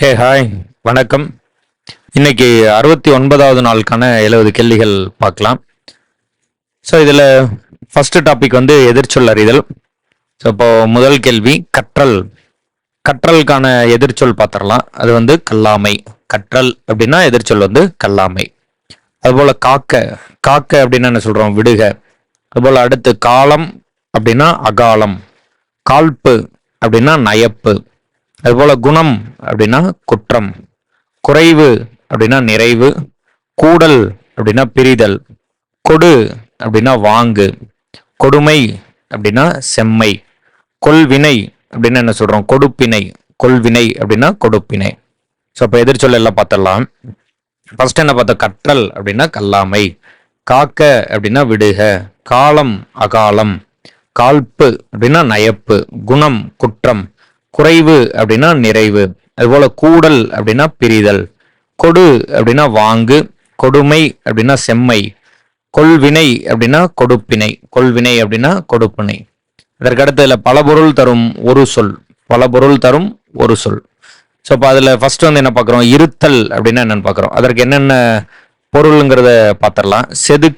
Hey hi வணக்கம். இன்னைக்கு அறுபத்தி ஒன்பதாவது நாளுக்கான எழுபது கேள்விகள் பார்க்கலாம். ஸோ இதில் ஃபஸ்ட்டு டாபிக் வந்து எதிர்ச்சொல் அறிதல். ஸோ இப்போ முதல் கேள்வி கற்றல். கற்றலுக்கான எதிர்ச்சொல் பார்த்துடலாம். அது வந்து கல்லாமை. கற்றல் அப்படின்னா எதிர்ச்சொல் வந்து கல்லாமை. அதுபோல் காக்க. காக்க அப்படின்னு என்ன சொல்கிறோம் விடுக. அதுபோல் அடுத்து காலம் அப்படின்னா அகாலம். கால்ப்பு அப்படின்னா நயப்பு. அதுபோல் குணம் அப்படின்னா குற்றம் குறைவு அப்படின்னா நிறைவு கூடல் அப்படின்னா பிரிதல் கொடு அப்படின்னா வாங்கு கொடுமை அப்படின்னா செம்மை கொள்வினை அப்படின்னு என்ன சொல்கிறோம் கொடுப்பினை கொள்வினை அப்படின்னா கொடுப்பினை. ஸோ அப்போ எதிர்ச்சொல் எல்லாம் பார்த்துடலாம் ஃபர்ஸ்ட் என்ன பார்த்தோம்? கற்றல் அப்படின்னா கல்லாமை காக்க அப்படின்னா விடுக காலம் அகாலம் காழ்ப்பு அப்படின்னா நயப்பு குணம் குற்றம் குறைவு அப்படின்னா நிறைவு அதுபோல கூடல் அப்படின்னா பிரிதல் கொடு அப்படின்னா வாங்கு கொடுமை அப்படின்னா செம்மை கொள்வினை அப்படின்னா கொடுப்பினை கொள்வினை அப்படின்னா கொடுப்பினை. அதற்கடுத்து அடுத்ததுல பல பொருள் தரும் ஒரு சொல் பல பொருள் தரும் ஒரு சொல். ஸோ இப்போ அதில் ஃபஸ்ட்டு வந்து என்ன பார்க்குறோம் இருத்தல் அப்படின்னா என்னென்னு பார்க்குறோம் அதற்கு என்னென்ன பொருளுங்கிறத பார்த்துடலாம் செது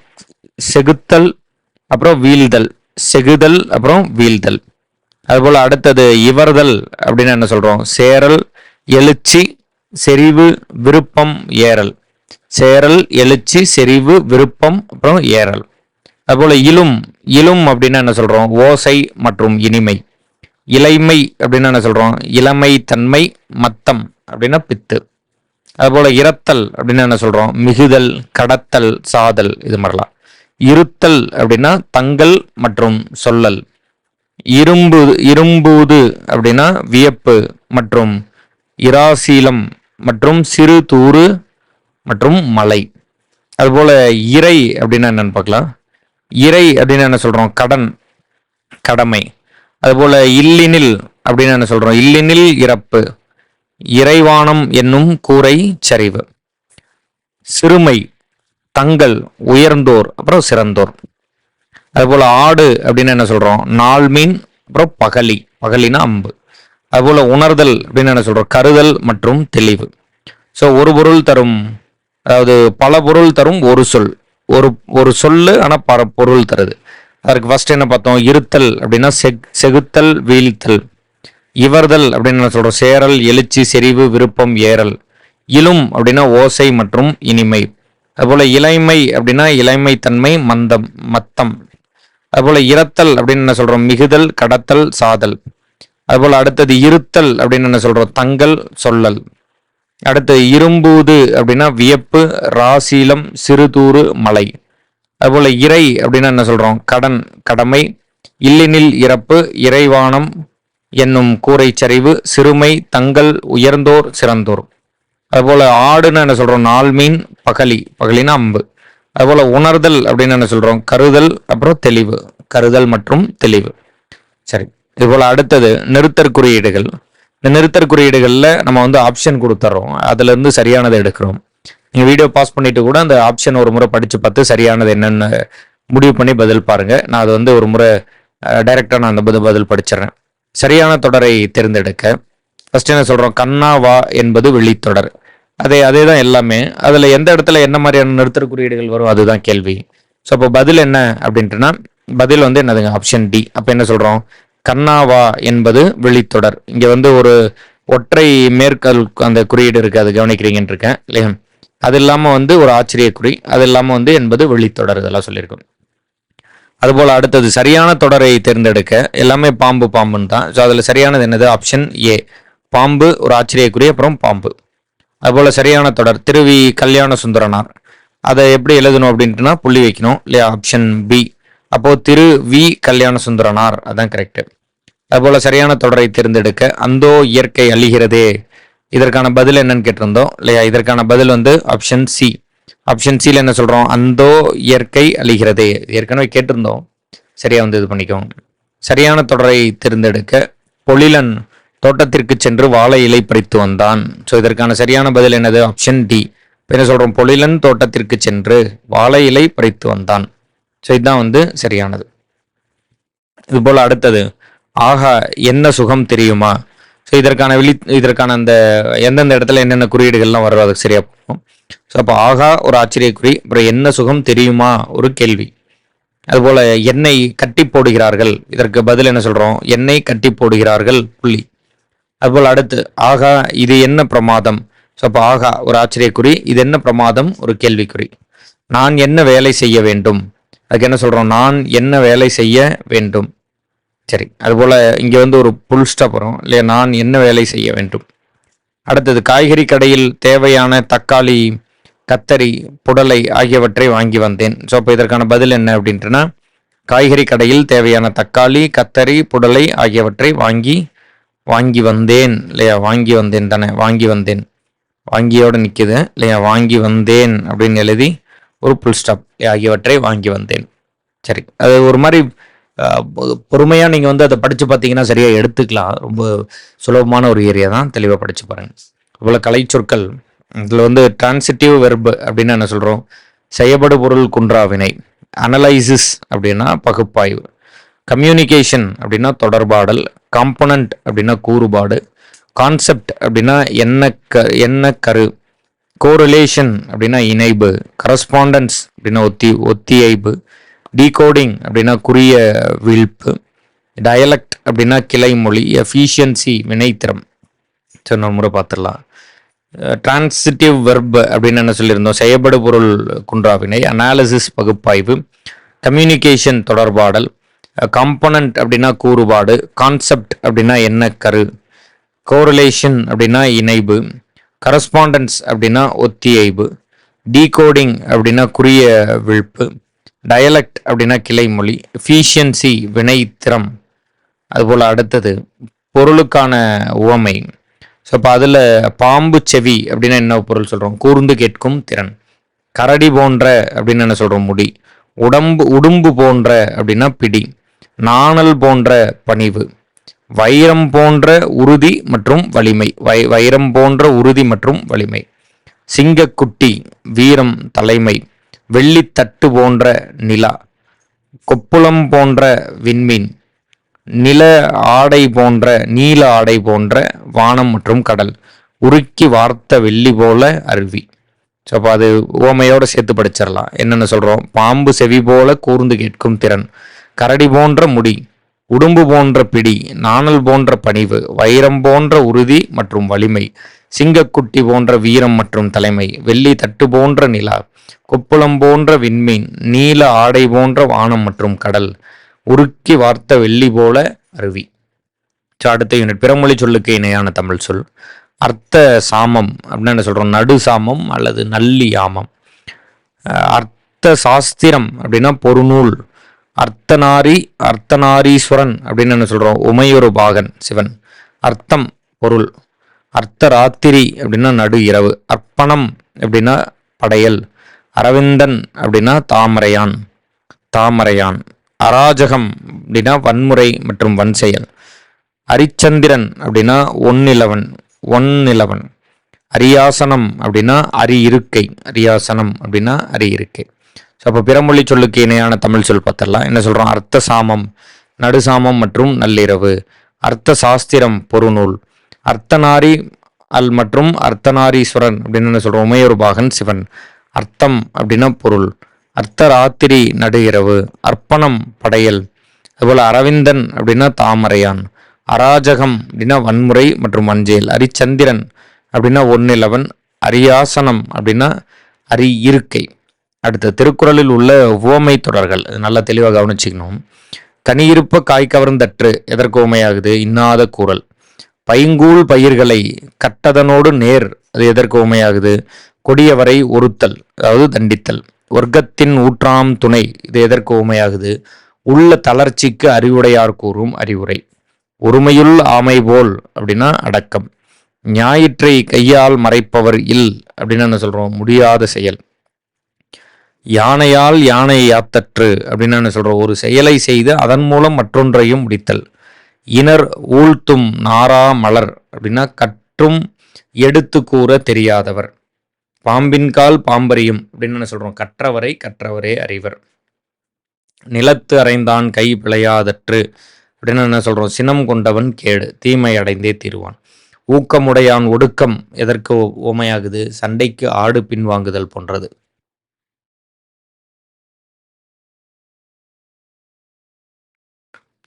செகுத்தல் அப்புறம் வீழ்தல் செகுதல் அப்புறம் வீழ்தல். அதுபோல் அடுத்தது இவர்தல் அப்படின்னு என்ன சொல்கிறோம் சேரல் எழுச்சி செறிவு விருப்பம் ஏறல். சேரல் எழுச்சி செறிவு விருப்பம் அப்புறம் ஏறல். அதுபோல் இலும் இலும் அப்படின்னு என்ன சொல்கிறோம் ஓசை மற்றும் இனிமை. இளைமை அப்படின்னு என்ன சொல்கிறோம் இளமை தன்மை மத்தம் அப்படின்னா பித்து. அதுபோல் இரத்தல் அப்படின்னு என்ன சொல்கிறோம் மிகுதல் கடத்தல் சாதல் இது மாதிரிலாம். இருத்தல் அப்படின்னா தங்கள் மற்றும் சொல்லல். இரும்பு இரும்புது அப்படின்னா வியப்பு மற்றும் இராசீலம் மற்றும் சிறு தூறு மற்றும் மலை. அதுபோல் இறை அப்படின்னா என்னென்னு பார்க்கலாம். இறை அப்படின்னு என்ன சொல்கிறோம் கடன் கடமை. அதுபோல் இல்லினில் அப்படின்னு என்ன சொல்கிறோம் இல்லினில் இறப்பு. இறைவானம் என்னும் கூரை சரிவு. சிறுமை தங்கள் உயர்ந்தோர் அப்புறம் சிறந்தோர். அதுபோல் ஆடு அப்படின்னு என்ன சொல்கிறோம் நாள் மீன் அப்புறம் பகலி. பகலினா அம்பு. அதுபோல் உணர்தல் அப்படின்னு என்ன சொல்கிறோம் கருதல் மற்றும் தெளிவு. ஸோ ஒரு பொருள் தரும் அதாவது பல பொருள் தரும் ஒரு சொல். ஒரு ஒரு சொல்லு ஆனால் பல பொருள் தருது. அதற்கு ஃபர்ஸ்ட் என்ன பார்த்தோம்? இருத்தல் அப்படின்னா செக் செகுத்தல் வீழ்த்தல். இவர்தல் அப்படின்னு என்ன சொல்கிறோம் சேரல் எழுச்சி செறிவு விருப்பம் ஏறல். இலும் அப்படின்னா ஓசை மற்றும் இனிமை. அதுபோல் இளைமை அப்படின்னா இளமைத்தன்மை தன்மை மந்தம் மத்தம். அதுபோல இரத்தல் அப்படின்னு என்ன சொல்றோம்? மிகுதல் கடத்தல் சாதல். அதுபோல அடுத்தது இருத்தல் அப்படின்னு என்ன சொல்றோம்? தங்கல் சொல்லல். அடுத்தது இரும்பூது அப்படின்னா வியப்பு ராசீலம் சிறுதூறு மலை. அதுபோல இறை அப்படின்னா என்ன சொல்றோம்? கடன் கடமை. இல்லினில் இறப்பு இறைவானம் என்னும் கூரை சரிவு சிறுமை தங்கள் உயர்ந்தோர் சிறந்தோர். அதுபோல ஆடுன்னு என்ன சொல்றோம்? நாள் மீன் பகலி. பகலினா அம்பு. அதுபோல் உணர்தல் அப்படின்னு என்ன சொல்கிறோம் கருதல் அப்புறம் தெளிவு. கருதல் மற்றும் தெளிவு. சரி. இதுபோல் அடுத்தது நிறுத்தற் குறியீடுகள். இந்த நிறுத்தற் குறியீடுகளில் நம்ம வந்து ஆப்ஷன் கொடுத்துட்றோம் அதுலேருந்து சரியானதை எடுக்கிறோம். நீங்கள் வீடியோ பாஸ் பண்ணிவிட்டு கூட அந்த ஆப்ஷன் ஒரு முறை படித்து பார்த்து சரியானது என்னென்னு முடிவு பண்ணி பதில் பாருங்கள் நான் அது வந்து ஒரு முறை டைரெக்டாக நான் அந்த பதில் பதில் படிச்சிடுறேன். சரியான தொடரை தேர்ந்தெடுக்க. ஃபர்ஸ்ட் என்ன சொல்கிறோம் கண்ணா வா என்பது வெளித்தொடர். அதே அதே தான் எல்லாமே. அதில் எந்த இடத்துல என்ன மாதிரியான நிறுத்தற் குறியீடுகள் வரும் அதுதான் கேள்வி. ஸோ அப்போ பதில் என்ன அப்படின்ட்டுனா பதில் வந்து என்னதுங்க? ஆப்ஷன் டி அப்போ என்ன சொல்கிறோம் கண்ணாவா என்பது வெளித்தொடர். இங்கே வந்து ஒரு ஒற்றை மேற்கல் அந்த குறியீடு இருக்குது அது கவனிக்கிறீங்கன்னு இருக்கேன் இல்லையா? அது இல்லாமல் வந்து ஒரு ஆச்சரிய குறி அது இல்லாமல் வந்து என்பது வெளித்தொடர் இதெல்லாம் சொல்லியிருக்கோம். அதுபோல் அடுத்தது சரியான தொடரை தேர்ந்தெடுக்க எல்லாமே பாம்பு பாம்புன்னு தான் ஸோ அதில் சரியானது என்னது? ஆப்ஷன் ஏ பாம்பு ஒரு ஆச்சரியக்குறி அப்புறம் பாம்பு. அதுபோல் சரியான தொடர். திருவி கல்யாண சுந்தரனார் அதை எப்படி எழுதணும் அப்படின்ட்டுனா புள்ளி வைக்கணும் இல்லையா? ஆப்ஷன் பி அப்போது திரு வி கல்யாண சுந்தரனார் அதான் கரெக்ட் அதுபோல் சரியான தொடரை தேர்ந்தெடுக்க அந்தோ இயற்கை அழிகிறதே. இதற்கான பதில் என்னன்னு கேட்டிருந்தோம் இல்லையா? இதற்கான பதில் வந்து ஆப்ஷன் சி ஆப்ஷன் சியில் என்ன சொல்கிறோம் அந்தோ இயற்கை அழிகிறதே. ஏற்கனவே கேட்டிருந்தோம். சரியாக வந்து இது பண்ணிக்கோங்க. சரியான தொடரை தேர்ந்தெடுக்க பொழிலன் தோட்டத்திற்கு சென்று வாழை இலை பறித்து வந்தான். ஸோ இதற்கான சரியான பதில் என்னது? ஆப்ஷன் டி என்ன சொல்கிறோம் பொழிலன் தோட்டத்திற்கு சென்று வாழை இலை பறித்து வந்தான். ஸோ இதுதான் வந்து சரியானது. இதுபோல் அடுத்தது. ஆஹா என்ன சுகம் தெரியுமா? ஸோ இதற்கான விழி இதற்கான அந்த எந்தெந்த இடத்துல என்னென்ன குறியீடுகள்லாம் வரும் அதுக்கு சரியாக போகும் ஸோ அப்போ ஆகா ஒரு ஆச்சரியக்குறி. அப்புறம் என்ன சுகம் தெரியுமா? ஒரு கேள்வி. அதுபோல் எண்ணெய் கட்டி போடுகிறார்கள். இதற்கு பதில் என்ன சொல்கிறோம் எண்ணெய் கட்டி போடுகிறார்கள் புள்ளி. அதுபோல் அடுத்து ஆகா இது என்ன பிரமாதம்? ஸோ அப்போ ஆகா ஒரு ஆச்சரியக்குறி இது என்ன பிரமாதம்? ஒரு கேள்விக்குறி. நான் என்ன வேலை செய்ய வேண்டும்? அதுக்கு என்ன சொல்கிறோம் நான் என்ன வேலை செய்ய வேண்டும்? சரி அதுபோல் இங்கே வந்து ஒரு புல் ஸ்டாப் வரும். இல்லையா நான் என்ன வேலை செய்ய வேண்டும்? அடுத்தது காய்கறி கடையில் தேவையான தக்காளி கத்தரி புடலை ஆகியவற்றை வாங்கி வந்தேன். ஸோ அப்போ இதற்கான பதில் என்ன அப்படின்ட்டுனா காய்கறி கடையில் தேவையான தக்காளி கத்தரி புடலை ஆகியவற்றை வாங்கி வாங்கி வந்தேன் இல்லையா? வாங்கி வந்தேன் தானே? வாங்கி வந்தேன். வாங்கியோடு நிற்குது இல்லையா? வாங்கி வந்தேன் அப்படின்னு எழுதி ஒரு புல் ஸ்டாப் ஆகியவற்றை வாங்கி வந்தேன். சரி அது ஒரு மாதிரி பொறுமையாக நீங்கள் வந்து அதை படித்து பார்த்தீங்கன்னா சரியாக எடுத்துக்கலாம். ரொம்ப சுலபமான ஒரு ஏரியா தான். தெளிவாக படித்து பாருங்கள் இவ்வளோ கலை சொற்கள். இதில் வந்து டிரான்சிட்டிவ் வெர்பு அப்படின்னு என்ன சொல்கிறோம் செய்யப்படு பொருள் குன்றாவினை. அனலைசிஸ் அப்படின்னா பகுப்பாய்வு. கம்யூனிகேஷன் அப்படின்னா தொடர்பாடல் காம்பனண்ட் அப்படின்னா கூறுபாடு கான்செப்ட் அப்படின்னா என்ன க என்ன கரு கோரிலேஷன் அப்படின்னா இணைப்பு கரஸ்பாண்டன்ஸ் அப்படின்னா ஒத்தி ஒத்தியைப்பு டீகோடிங் அப்படின்னா குறிய வீழ்ப்பு டயலக்ட் அப்படின்னா கிளைமொழி எஃபிஷியன்சி வினைத்திறம். சொன்ன நம்ம முறை பார்த்துடலாம். டிரான்சிட்டிவ் வெர்ப் அப்படின்னு என்ன சொல்லியிருந்தோம்? செயற்படு பொருள் குன்றாவினை அனாலிசிஸ் பகுப்பாய்வு கம்யூனிகேஷன் தொடர்பாடல் கம்பனண்ட் அப்படின்னா கூறுபாடு கான்செப்ட் அப்படின்னா என்ன கரு கோரிலேஷன் அப்படின்னா இணைவு கரஸ்பாண்டன்ஸ் அப்படின்னா ஒத்தியைவு டீகோடிங் அப்படின்னா குறிய விழுப்பு டயலக்ட் அப்படின்னா கிளைமொழி எஃபிஷியன்சி வினைத்திறம் அதுபோல் அடுத்தது பொருளுக்கான உவமை. ஸோ இப்போ அதில் பாம்பு செவி அப்படின்னா என்ன பொருள் சொல்கிறோம் கூர்ந்து கேட்கும் திறன். கரடி போன்ற அப்படின்னு என்ன சொல்கிறோம் முடி. உடம்பு உடும்பு போன்ற அப்படின்னா பிடி. நாணல் போன்ற பணிவு. வைரம் போன்ற உறுதி மற்றும் வலிமை. வை வைரம் போன்ற உறுதி மற்றும் வலிமை. சிங்கக்குட்டி வீரம் தலைமை. வெள்ளித்தட்டு போன்ற நிலா. கொப்புளம் போன்ற விண்மீன். நில ஆடை போன்ற நீல ஆடை போன்ற வானம் மற்றும் கடல். உருக்கி வார்த்த வெள்ளி போல அருவி. ஸோ அப்போ அது உவமையோடு சேர்த்து படிச்சிடலாம். என்னென்ன சொல்கிறோம் பாம்பு செவி போல கூர்ந்து கேட்கும் திறன். கரடி போன்ற முடி உடும்பு போன்ற பிடி நாணல் போன்ற பணிவு வைரம் போன்ற உறுதி மற்றும் வலிமை சிங்கக்குட்டி போன்ற வீரம் மற்றும் தலைமை வெள்ளி தட்டு போன்ற நிலா கொப்புளம் போன்ற விண்மீன் நீல ஆடை போன்ற வானம் மற்றும் கடல் உருக்கி வார்த்த வெள்ளி போல அருவி. சாடுத்த அடுத்த யூனிட் பிறமொழி சொல்லுக்கு இணையான தமிழ் சொல். அர்த்த சாமம் அப்படின்னு என்ன சொல்கிறோம் நடு சாமம் அல்லது நல்லி யாமம். அர்த்த சாஸ்திரம் அப்படின்னா பொருநூல் அர்த்தநாரி அர்த்தநாரீஸ்வரன் அப்படின்னு என்ன சொல்கிறோம் உமையொரு பாகன் சிவன். அர்த்தம் பொருள். அர்த்த ராத்திரி அப்படின்னா நடு இரவு. அர்ப்பணம் அப்படின்னா படையல். அரவிந்தன் அப்படின்னா தாமரையான். தாமரையான். அராஜகம் அப்படின்னா வன்முறை மற்றும் வன்செயல் அரிச்சந்திரன் அப்படின்னா ஒன்னிலவன் ஒன்னிலவன். அரியாசனம் அப்படின்னா அரி இருக்கை அரியாசனம் அப்படின்னா அரி இருக்கை அப்போ பிறமொழி சொல்லுக்கு இணையான தமிழ் சொல் பார்த்தரலாம் என்ன சொல்கிறோம் அர்த்த சாமம் நடுசாமம் மற்றும் நள்ளிரவு. அர்த்த சாஸ்திரம் பொருநூல். அர்த்தநாரி அல் மற்றும் அர்த்தநாரீஸ்வரன் அப்படின்னு என்ன சொல்கிறோம் உமையொரு பாகன் சிவன். அர்த்தம் அப்படின்னா பொருள். அர்த்தராத்திரி நடு இரவு. அர்ப்பணம் படையல். அதுபோல் அரவிந்தன் அப்படின்னா தாமரையான். அராஜகம் அப்படின்னா வன்முறை மற்றும் வஞ்சேல். அரிச்சந்திரன் அப்படின்னா ஒன்னிலவன். அரியாசனம் அப்படின்னா அரி இருக்கை. அடுத்து திருக்குறளில் உள்ள உவமை தொடர்கள் இது நல்லா தெளிவாக கவனிச்சிக்கணும். தனியிருப்ப காய் கவர்ந்தற்று எதற்கு உமையாகுது இன்னாத கூறல். பைங்கூழ் பயிர்களை கட்டதனோடு நேர் அது எதற்கு உமையாகுது கொடியவரை ஒருத்தல் அதாவது தண்டித்தல். வர்க்கத்தின் ஊற்றாம் துணை இது எதற்கு உமையாகுது உள்ள தளர்ச்சிக்கு அறிவுடையார் கூறும் அறிவுரை. ஒருமையுள் ஆமை போல் அப்படின்னா அடக்கம். ஞாயிற்றை கையால் மறைப்பவர் இல் அப்படின்னு என்ன சொல்றோம்? முடியாத செயல். யானையால் யானை யாத்தற்று அப்படின்னு என்ன சொல்கிறோம் ஒரு செயலை செய்து அதன் மூலம் மற்றொன்றையும் முடித்தல். இனர் ஊழ்த்தும் நாரா மலர் அப்படின்னா கற்றும் எடுத்து கூற தெரியாதவர். பாம்பின் கால் பாம்பரியும் அப்படின்னு என்ன சொல்கிறோம் கற்றவரை கற்றவரே அறிவர். நிலத்து அறைந்தான் கை பிழையாதற்று அப்படின்னு என்ன சொல்கிறோம் சினம் கொண்டவன் கேடு தீமை அடைந்தே தீருவான். ஊக்கமுடையான் ஒடுக்கம் எதற்கு உமையாகுது சண்டைக்கு ஆடு பின்வாங்குதல் போன்றது.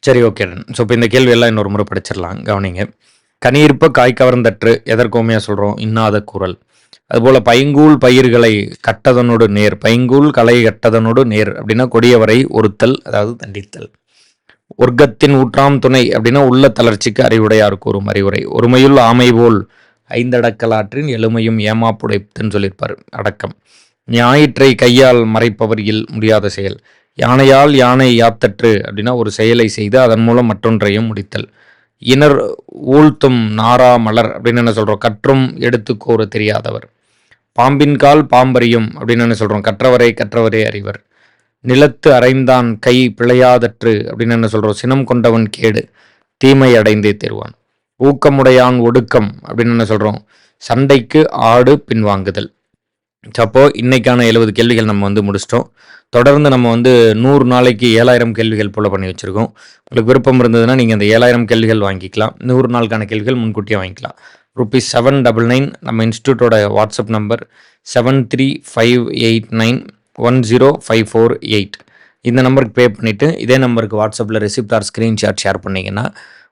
சரி ஓகே ஸோ இப்போ இந்த கேள்வியெல்லாம் இன்னொரு முறை படிச்சிடலாம். கவனிங்க. கனியிருப்ப காய் கவர்ந்தற்று எதற்கோமையாக சொல்கிறோம் இன்னாத குரல். அதுபோல் பைங்கூல் பயிர்களை கட்டதனோடு நேர் பைங்கூல் களை கட்டதனோடு நேர் அப்படின்னா கொடியவரை ஒருத்தல் அதாவது தண்டித்தல். ஒர்க்கத்தின் ஊற்றாம் துணை அப்படின்னா உள்ள தளர்ச்சிக்கு அறிவுடையார் கூறும் அறிவுரை. ஒருமையுள் ஆமை போல் ஐந்தடக்கலாற்றின் எளிமையும் ஏமாப்புடைப்புன்னு சொல்லியிருப்பார். அடக்கம். ஞாயிற்றை கையால் மறைப்பவர் இல் முடியாத செயல். யானையால் யானை யாத்தற்று அப்படின்னா ஒரு செயலை செய்து அதன் மூலம் மற்றொன்றையும் முடித்தல். இனர் ஊழ்த்தும் நாரா மலர் அப்படின்னு என்ன சொல்கிறோம் கற்றும் எடுத்து கூற தெரியாதவர். பாம்பின் கால் பாம்பறியும் அப்படின்னு என்ன சொல்கிறோம் கற்றவரை கற்றவரே அறிவர். நிலத்து அரைந்தான் கை பிழையாதற்று அப்படின்னு என்ன சொல்கிறோம் சினம் கொண்டவன் கேடு தீமை அடைந்தே தருவான். ஊக்கமுடையான் ஒடுக்கம் அப்படின்னு என்ன சொல்கிறோம் சண்டைக்கு ஆடு பின்வாங்குதல். அப்போ இன்னைக்கான எழுபது கேள்விகள் நம்ம வந்து முடிச்சிட்டோம். தொடர்ந்து நம்ம வந்து நூறு நாளைக்கு ஏழாயிரம் கேள்விகள் போல பண்ணி வச்சுருக்கோம். உங்களுக்கு விருப்பம் இருந்ததுன்னா நீங்கள் அந்த ஏழாயிரம் கேள்விகள் வாங்கிக்கலாம். நூறு நாளுக்கான கேள்விகள் முன்கூட்டியே வாங்கிக்கலாம். ருபீஸ் செவன் டபுள் நைன் நம்ம இன்ஸ்டியூட்டோட WhatsApp number seven three five eight nine one zero five four eight இந்த நம்பருக்கு பே பண்ணிவிட்டு இதே நம்பருக்கு வாட்ஸ்அப்பில் ரெசிப்ட் ஆர் ஸ்க்ரீன்ஷாட் ஷேர் பண்ணிங்கன்னா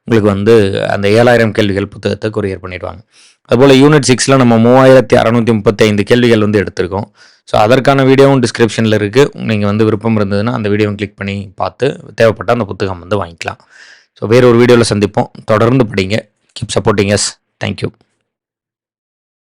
உங்களுக்கு வந்து அந்த ஏழாயிரம் கேள்விகள் புத்தகத்தை கொரியர் பண்ணிடுவாங்க. அதுபோல் யூனிட் சிக்ஸில் நம்ம மூவாயிரத்தி அறநூற்றி முப்பத்தைந்து கேள்விகள் வந்து எடுத்திருக்கோம். ஸோ அதற்கான வீடியோவும் டிஸ்கிரிப்ஷனில் இருக்குது நீங்கள் வந்து விருப்பம் இருந்ததுன்னா அந்த வீடியோவும் கிளிக் பண்ணி பார்த்து தேவைப்பட்ட அந்த புத்தகம் வந்து வாங்கிக்கலாம். ஸோ வேறு ஒரு வீடியோவில் சந்திப்போம். தொடர்ந்து படிங்க. Keep supporting yes thank you